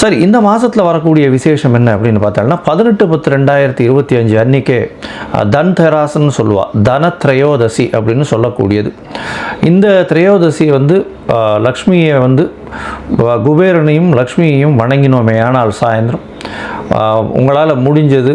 சரி இந்த மாதத்தில் வரக்கூடிய விசேஷம் என்ன அப்படின்னு பார்த்தோம்னா பதினெட்டு பத்து ரெண்டாயிரத்தி இருபத்தி அஞ்சு அன்னைக்கே தன் தெராசன்னு சொல்லுவாள் தன திரையோதசி அப்படின்னு சொல்லக்கூடியது. இந்த திரையோதசி வந்து லக்ஷ்மியை வந்து குபேரனையும் லக்ஷ்மியையும் வணங்கினோமே ஆனால் சாயந்தரம். உங்களால் முடிஞ்சது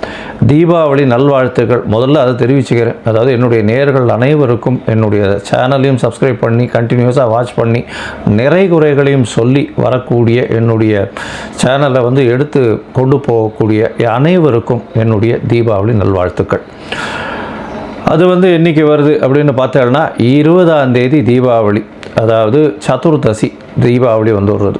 தீபாவளி நல்வாழ்த்துக்கள். முதல்ல அதை தெரிவிச்சுக்கிறேன். அதாவது என்னுடைய நேர்கள் அனைவருக்கும் என்னுடைய சேனலையும் சப்ஸ்கிரைப் பண்ணி கண்டினியூஸாக வாட்ச் பண்ணி நிறை குறைகளையும் சொல்லி வரக்கூடிய என்னுடைய சேனலை வந்து எடுத்து கொண்டு போகக்கூடிய அனைவருக்கும் என்னுடைய தீபாவளி நல்வாழ்த்துக்கள். அது வந்து என்னைக்கு வருது அப்படின்னு பார்த்தோம்னா இருபதாம் தேதி தீபாவளி. அதாவது சதுர்தசி தீபாவளி வந்து வருது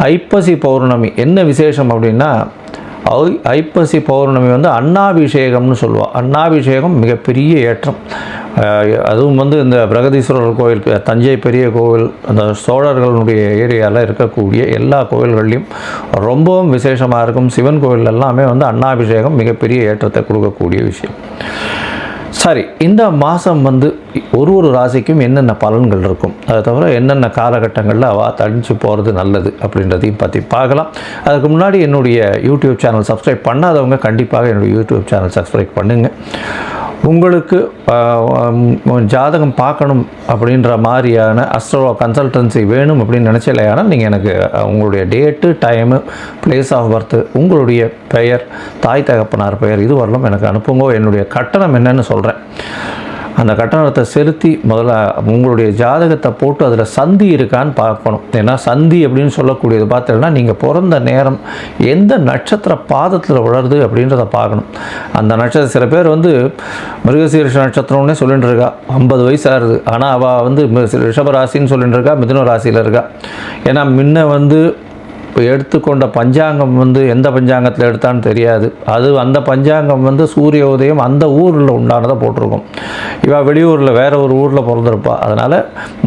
ஐப்பசி பௌர்ணமி. என்ன விசேஷம் அப்படின்னா ஐ- ஐப்பசி பௌர்ணமி வந்து அண்ணாபிஷேகம்னு சொல்லுவாள் அண்ணாபிஷேகம் மிகப்பெரிய ஏற்றம். அதுவும் வந்து இந்த பிரகதீஸ்வரர் கோவில் தஞ்சை பெரிய கோவில் அந்த சோழர்களுடைய ஏரியாவில் இருக்கக்கூடிய எல்லா கோவில்கள்லையும் ரொம்பவும் விசேஷமாக இருக்கும். சிவன் கோவில் எல்லாமே வந்து அண்ணாபிஷேகம் மிகப்பெரிய ஏற்றத்தை கொடுக்கக்கூடிய விஷயம். சரி இந்த மாதம் வந்து ஒரு ஒரு ராசிக்கும் என்னென்ன பலன்கள் இருக்கும்? அதை தவிர என்னென்ன காலகட்டங்களில் அவ தடிச்சு போகிறது நல்லது அப்படின்றதையும் பற்றி பார்க்கலாம். அதுக்கு முன்னாடி என்னுடைய யூடியூப் சேனல் சப்ஸ்கிரைப் பண்ணாதவங்க கண்டிப்பாக என்னுடைய யூடியூப் சேனல் சப்ஸ்கிரைப் பண்ணுங்கள் உங்களுக்கு ஜாதகம் பார்க்கணும் அப்படின்ற மாதிரியான அஸ்ட்ரோ கன்சல்டன்சி வேணும் அப்படின்னு நினச்சலையானால் நீங்கள் எனக்கு உங்களுடைய date time place of birth உங்களுடைய பெயர் தாய் தகப்பனார் பெயர் இது வரலாம் எனக்கு அனுப்புங்க. என்னுடைய கட்டணம் என்னன்னு சொல்கிறேன் அந்த கட்டணத்தை செலுத்தி முதல்ல உங்களுடைய ஜாதகத்தை போட்டு அதில் சந்தி இருக்கான்னு பார்க்கணும். ஏன்னா சந்தி அப்படின்னு சொல்லக்கூடியது பார்த்தீங்கன்னா நீங்கள் பிறந்த நேரம் எந்த நட்சத்திர பாதத்தில் வளருது அப்படின்றத பார்க்கணும். அந்த நட்சத்திரம் சில பேர் வந்து மிருகசீரிஷ நட்சத்திரம்னே சொல்லிட்டு இருக்கா ஐம்பது வயசாகுது ஆனால் அவள் வந்து ரிஷபராசின்னு சொல்லிட்டு இருக்கா மிதுன ராசியில் இருக்கா. ஏன்னா முன்ன வந்து இப்போ எடுத்துக்கொண்ட பஞ்சாங்கம் வந்து எந்த பஞ்சாங்கத்தில் எடுத்தான்னு தெரியாது. அது அந்த பஞ்சாங்கம் வந்து சூரிய உதயம் அந்த ஊரில் உண்டானதை போட்டிருக்கும். இவள் வெளியூரில் வேறு ஒரு ஊரில் பிறந்திருப்பா. அதனால்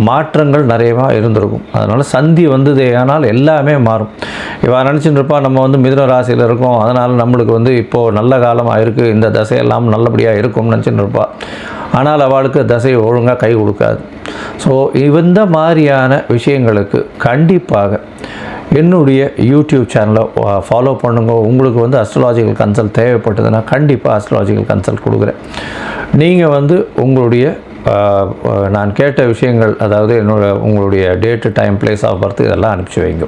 மாற்றங்கள் நிறையவா இருந்திருக்கும். அதனால் சந்தி வந்தது ஆனால் எல்லாமே மாறும். இவள் நினச்சிட்டு இருப்பா நம்ம வந்து மிதுன ராசியில் இருக்கோம். அதனால் நம்மளுக்கு வந்து இப்போது நல்ல காலமாக இருக்குது இந்த தசையெல்லாம் நல்லபடியாக இருக்கும்னு நினச்சிட்டு இருப்பாள் ஆனால் அவளுக்கு தசை ஒழுங்காக கை கொடுக்காது. ஸோ இந்த மாதிரியான விஷயங்களுக்கு கண்டிப்பாக என்னுடைய யூடியூப் சேனலை ஃபாலோ பண்ணுங்க. உங்களுக்கு வந்து அஸ்ட்ராலாஜிக்கல் கன்சல்ட் தேவைப்பட்டதுன்னா கண்டிப்பாக அஸ்ட்ராலாஜிக்கல் கன்சல்ட் கொடுக்குறேன். நீங்கள் வந்து உங்களுடைய நான் கேட்ட விஷயங்கள் அதாவது என்னோட உங்களுடைய date time place of birth இதெல்லாம் அனுப்பிச்சி வைங்க.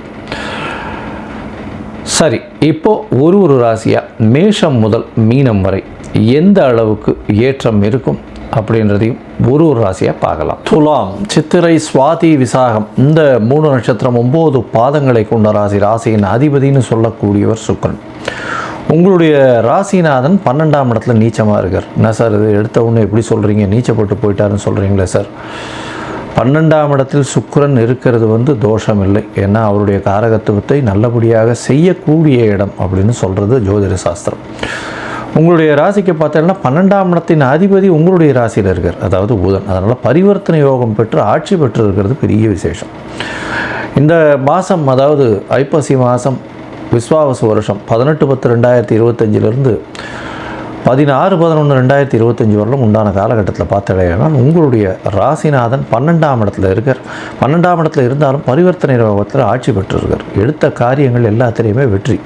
சரி இப்போது ஒரு ஒரு ராசியாக மேஷம் முதல் மீனம் வரை எந்த அளவுக்கு ஏற்றம் இருக்கும்? அப்படின்றதையும் ஒரு ஒரு ராசியாக பார்க்கலாம். துலாம் சித்திரை சுவாதி விசாகம். இந்த மூணு நட்சத்திரம் ஒம்பது பாதங்களை கொண்ட ராசி ராசியின் அதிபதின்னு சொல்லக்கூடியவர் சுக்கரன். உங்களுடைய ராசிநாதன் பன்னெண்டாம் இடத்துல நீச்சமாக இருக்கார். என்ன சார் இது? எடுத்த உடனே எப்படி சொல்கிறீங்க நீச்சப்பட்டு போயிட்டாருன்னு சொல்கிறீங்களே சார். பன்னெண்டாம் இடத்தில் சுக்கரன் இருக்கிறது வந்து தோஷம் இல்லை ஏன்னா அவருடைய காரகத்துவத்தை நல்லபடியாக செய்யக்கூடிய இடம் அப்படின்னு சொல்கிறது ஜோதிட சாஸ்திரம். உங்களுடைய ராசிக்கு பார்த்தீங்கன்னா பன்னெண்டாம் இடத்தின் அதிபதி உங்களுடைய ராசியில் இருக்கார். அதாவது புதன். அதனால் பரிவர்த்தனை யோகம் பெற்று ஆட்சி பெற்று இருக்கிறது பெரிய விசேஷம். இந்த மாதம் அதாவது ஐப்பசி மாதம் விஸ்வாவச வருஷம் பதினெட்டு பத்து ரெண்டாயிரத்தி இருபத்தஞ்சிலிருந்து பதினாறு பதினொன்று ரெண்டாயிரத்தி இருபத்தஞ்சி வரலும் உண்டான காலகட்டத்தில் பார்த்தடையானால் உங்களுடைய ராசிநாதன் பன்னெண்டாம் இடத்துல இருக்கார். பன்னெண்டாம் இடத்துல இருந்தாலும் பரிவர்த்தனை ரோகத்தில் ஆட்சி பெற்றிருக்கார். எடுத்த காரியங்கள் எல்லாத்திலையுமே வெற்றி.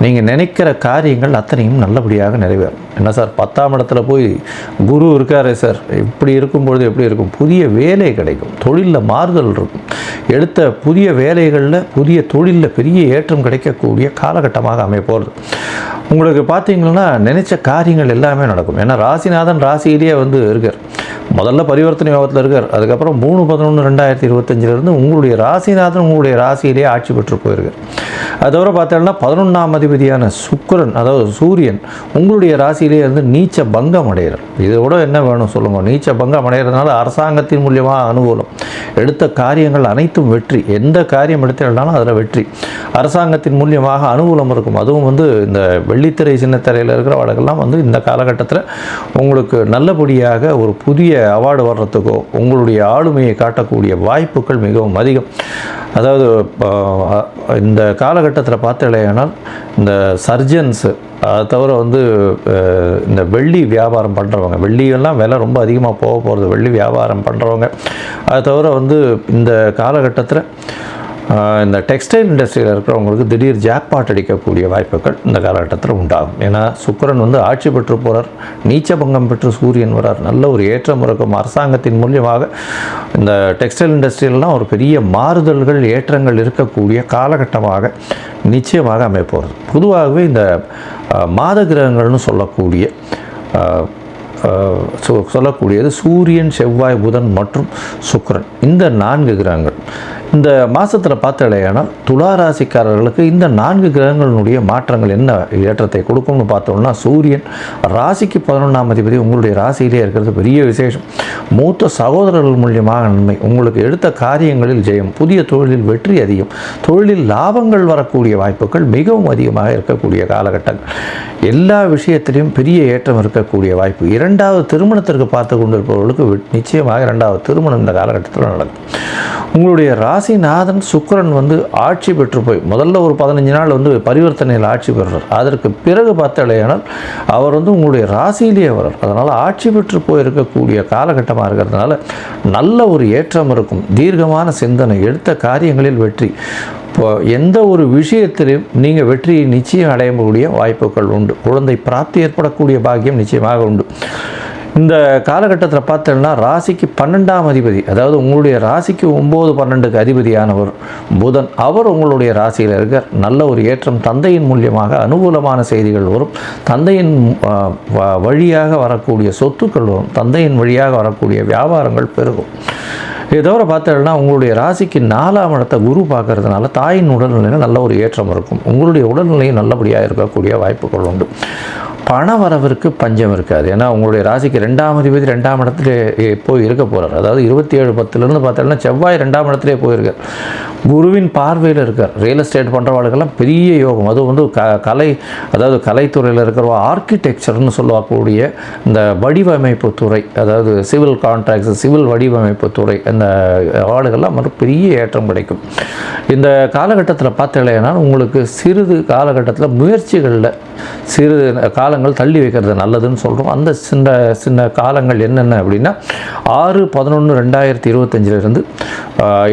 நீங்கள் நினைக்கிற காரியங்கள் அத்தனையும் நல்லபடியாக நிறைவேறும். என்ன சார்? பத்தாம் இடத்துல போய் குரு இருக்காரே சார். இப்படி இருக்கும்பொழுது எப்படி இருக்கும்? புதிய வேலை கிடைக்கும். தொழிலில் மாறுதல் இருக்கும். எடுத்த புதிய வேலைகளில் புதிய தொழிலில் பெரிய ஏற்றம் கிடைக்கக்கூடிய காலகட்டமாக அமைய போகிறது உங்களுக்கு பார்த்தீங்கன்னா நினைச்ச காரியங்கள் எல்லாமே நடக்கும். ஏன்னா ராசிநாதன் ராசியிலேயே வந்து இருக்கார். முதல்ல பரிவர்த்தனை யோகத்தில் இருக்கார். அதுக்கப்புறம் மூணு பதினொன்று ரெண்டாயிரத்தி இருபத்தஞ்சிலிருந்து உங்களுடைய ராசிநாதன் உங்களுடைய ராசியிலேயே ஆட்சி பெற்று போயிருக்கார். அது தவிர பார்த்தோம்னா பதினொன்றாம் அதிபதியான சுக்கரன் அதாவது சூரியன் உங்களுடைய ராசியிலேயே இருந்து நீச்ச பங்கம் அடைகிறார். இதை விட என்ன வேணும் சொல்லுங்கள் நீச்ச பங்கம் அடைகிறதுனால அரசாங்கத்தின் மூலியமாக அனுகூலம். எடுத்த காரியங்கள் அனைத்தும் வெற்றி. எந்த காரியம் எடுத்தாலும் அதில் வெற்றி. அரசாங்கத்தின் மூலியமாக அனுகூலம் இருக்கும். அதுவும் வந்து இந்த வெள்ளித்திரை சின்னத்திரையில் இருக்கிற வழக்கெல்லாம் வந்து இந்த காலகட்டத்தில் உங்களுக்கு நல்லபடியாக ஒரு புதிய அவார்டு வர்றதுக்கோ உங்களுடைய ஆளுமையை காட்டக்கூடிய வாய்ப்புகள் மிகவும் அதிகம். அதாவது இந்த கால காலகட்டத்தில் பார்த்தலையானால் இந்த சர்ஜன்ஸு அதை தவிர வந்து இந்த வெள்ளி வியாபாரம் பண்ணுறவங்க வெள்ளியெல்லாம் விலை ரொம்ப அதிகமாக போக போகிறது வெள்ளி வியாபாரம் பண்ணுறவங்க அதை தவிர வந்து இந்த காலகட்டத்தில் இந்த டெக்ஸ்டைல் இண்டஸ்ட்ரியில் இருக்கிறவங்களுக்கு திடீர் ஜாக்பாட் அடிக்கக்கூடிய வாய்ப்புகள் இந்த காலகட்டத்தில் உண்டாகும். ஏன்னா சுக்கிரன் வந்து ஆட்சி பெற்று போகிறார் நீச்ச பங்கம் பெற்று சூரியன் வரார். நல்ல ஒரு ஏற்றம் இருக்கும். அரசாங்கத்தின் மூலியமாக இந்த டெக்ஸ்டைல் இண்டஸ்ட்ரியிலலாம் ஒரு பெரிய மாறுதல்கள் ஏற்றங்கள் இருக்கக்கூடிய காலகட்டமாக நிச்சயமாக அமைப்போகிறது பொதுவாகவே இந்த மாத கிரகங்கள்னு சொல்லக்கூடிய சொல்லக்கூடியது சூரியன் செவ்வாய் புதன் மற்றும் சுக்கிரன். இந்த நான்கு கிரகங்கள். இந்த மாதத்தில் பார்த்தாலேயானால் துலா ராசிக்காரர்களுக்கு இந்த நான்கு கிரகங்களினுடைய மாற்றங்கள் என்ன ஏற்றத்தை கொடுக்கும்னு பார்த்தோம்னா சூரியன் ராசிக்கு பதினொன்றாம் அதிபதி உங்களுடைய ராசியிலே இருக்கிறது பெரிய விசேஷம். மூத்த சகோதரர்கள் மூலியமாக நன்மை. உங்களுக்கு எடுத்த காரியங்களில் ஜெயம். புதிய தொழிலில் வெற்றி அதிகம். தொழிலில் லாபங்கள் வரக்கூடிய வாய்ப்புகள் மிகவும் அதிகமாக இருக்கக்கூடிய காலகட்டங்கள். எல்லா விஷயத்திலையும் பெரிய ஏற்றம் இருக்கக்கூடிய வாய்ப்பு. இரண்டாவது திருமணத்திற்கு பார்த்து கொண்டிருப்பவர்களுக்கு நிச்சயமாக இரண்டாவது திருமணம் இந்த காலகட்டத்தில் நடக்கும். உங்களுடைய ராசி ராசிநாதன் சுக்கிரன் வந்து ஆட்சி பெற்று போய் முதல்ல ஒரு பதினஞ்சு நாள் வந்து பரிவர்த்தனையில் ஆட்சி பெறுறார். அதற்கு பிறகு பார்த்தாலேயானால் அவர் வந்து உங்களுடைய ராசியிலேயே வரார் அதனால் ஆட்சி பெற்று போயிருக்கக்கூடிய காலகட்டமாக இருக்கிறதுனால நல்ல ஒரு ஏற்றம் இருக்கும். தீர்க்கமான சிந்தனை எடுத்த காரியங்களில் வெற்றி. இப்போ எந்த ஒரு விஷயத்திலும் நீங்கள் வெற்றியை நிச்சயம் அடையக்கூடிய வாய்ப்புகள் உண்டு. குழந்தை பிராப்தி ஏற்படக்கூடிய பாக்கியம் நிச்சயமாக உண்டு. இந்த காலகட்டத்தில் பார்த்தோம்னா ராசிக்கு பன்னெண்டாம் அதிபதி அதாவது உங்களுடைய ராசிக்கு ஒம்பது பன்னெண்டுக்கு அதிபதியானவர் புதன். அவர் உங்களுடைய ராசியில் இருக்க நல்ல ஒரு ஏற்றம் தந்தையின் மூலியமாக அனுகூலமான செய்திகள் வரும். தந்தையின் வ- வழியாக வரக்கூடிய சொத்துக்கள் வரும். தந்தையின் வழியாக வரக்கூடிய வியாபாரங்கள் பெருகும். இதை தவிர பார்த்தோம்னா உங்களுடைய ராசிக்கு நாலாம் இடத்தை குரு பார்க்கறதுனால தாயின் உடல்நிலையில் நல்ல ஒரு ஏற்றம் இருக்கும். உங்களுடைய உடல்நிலையும் நல்லபடியாக இருக்கக்கூடிய வாய்ப்புகள் உண்டு. பண வரவிற்கு பஞ்சம் இருக்காது. ஏன்னா உங்களுடைய ராசிக்கு ரெண்டாம் அதிபதி ரெண்டாம் இடத்துல போய் இருக்க போகிறார் அதாவது இருபத்தி ஏழு பத்துலேருந்து பார்த்தோம்னா செவ்வாய் ரெண்டாம் இடத்துலேயே போயிருக்கார். குருவின் பார்வையில் இருக்கார். ரியல் எஸ்டேட் பண்ணுறவாளுக்கெல்லாம் பெரிய யோகம். அதுவும் வந்து க கலை அதாவது கலைத்துறையில் இருக்கிறவா ஆர்கிடெக்சர்னு சொல்லக்கூடிய இந்த வடிவமைப்பு துறை அதாவது சிவில் கான்ட்ராக்ட்ஸ் சிவில் வடிவமைப்பு துறை அந்த ஆளுகள்லாம் வந்து பெரிய ஏற்றம் கிடைக்கும். இந்த காலகட்டத்தில் பார்த்தீங்கன்னா உங்களுக்கு சிறிது காலகட்டத்தில் முயற்சிகளில் சிறு காலங்கள் தள்ளி வைக்கிறது நல்லதுன்னு சொல்கிறோம் அந்த சின்ன சின்ன காலங்கள் என்னென்ன அப்படின்னா ஆறு பதினொன்று ரெண்டாயிரத்தி இருபத்தஞ்சிலிருந்து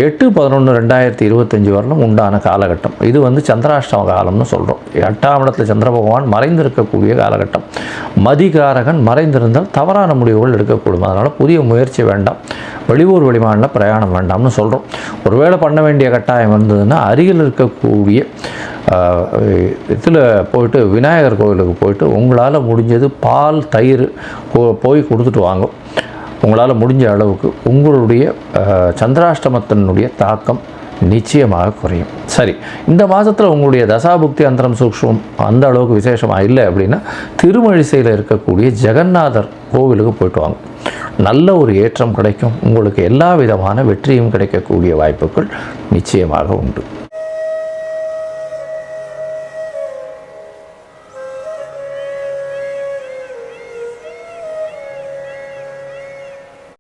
எட்டு பதினொன்று ரெண்டாயிரத்தி இருபத்தஞ்சி வரலும் உண்டான காலகட்டம். இது வந்து சந்திராஷ்டம காலம்னு சொல்கிறோம் எட்டாம் இடத்துல சந்திர பகவான் மறைந்திருக்கக்கூடிய காலகட்டம். மதிகாரகன் மறைந்திருந்தால் தவறான முடிவுகள் எடுக்கக்கூடும். அதனால் புதிய முயற்சி வேண்டாம். வெளியூர் வெளிமாநில பிரயாணம் வேண்டாம்னு சொல்கிறோம் ஒருவேளை பண்ண வேண்டிய கட்டாயம் இருந்ததுன்னா அருகில் இருக்கக்கூடிய இதில் போயிட்டு விநாயகர் கோவிலுக்கு போயிட்டு உங்களால் முடிஞ்சது பால் தயிர் போ- போய் கொடுத்துட்டு வாங்க. உங்களால் முடிஞ்ச அளவுக்கு உங்களுடைய சந்திராஷ்டமத்தினுடைய தாக்கம் நிச்சயமாக குறையும். சரி இந்த மாதத்தில் உங்களுடைய தசாபுக்தி அந்தரம் சூக்ஷம் அந்த அளவுக்கு விசேஷமாக இல்லை அப்படின்னா திருமழிசையில் இருக்கக்கூடிய ஜெகநாதர் கோவிலுக்கு போயிட்டு வாங்க. நல்ல ஒரு ஏற்றம் கிடைக்கும். உங்களுக்கு எல்லா விதமான வெற்றியும் கிடைக்கக்கூடிய வாய்ப்புகள் நிச்சயமாக உண்டு.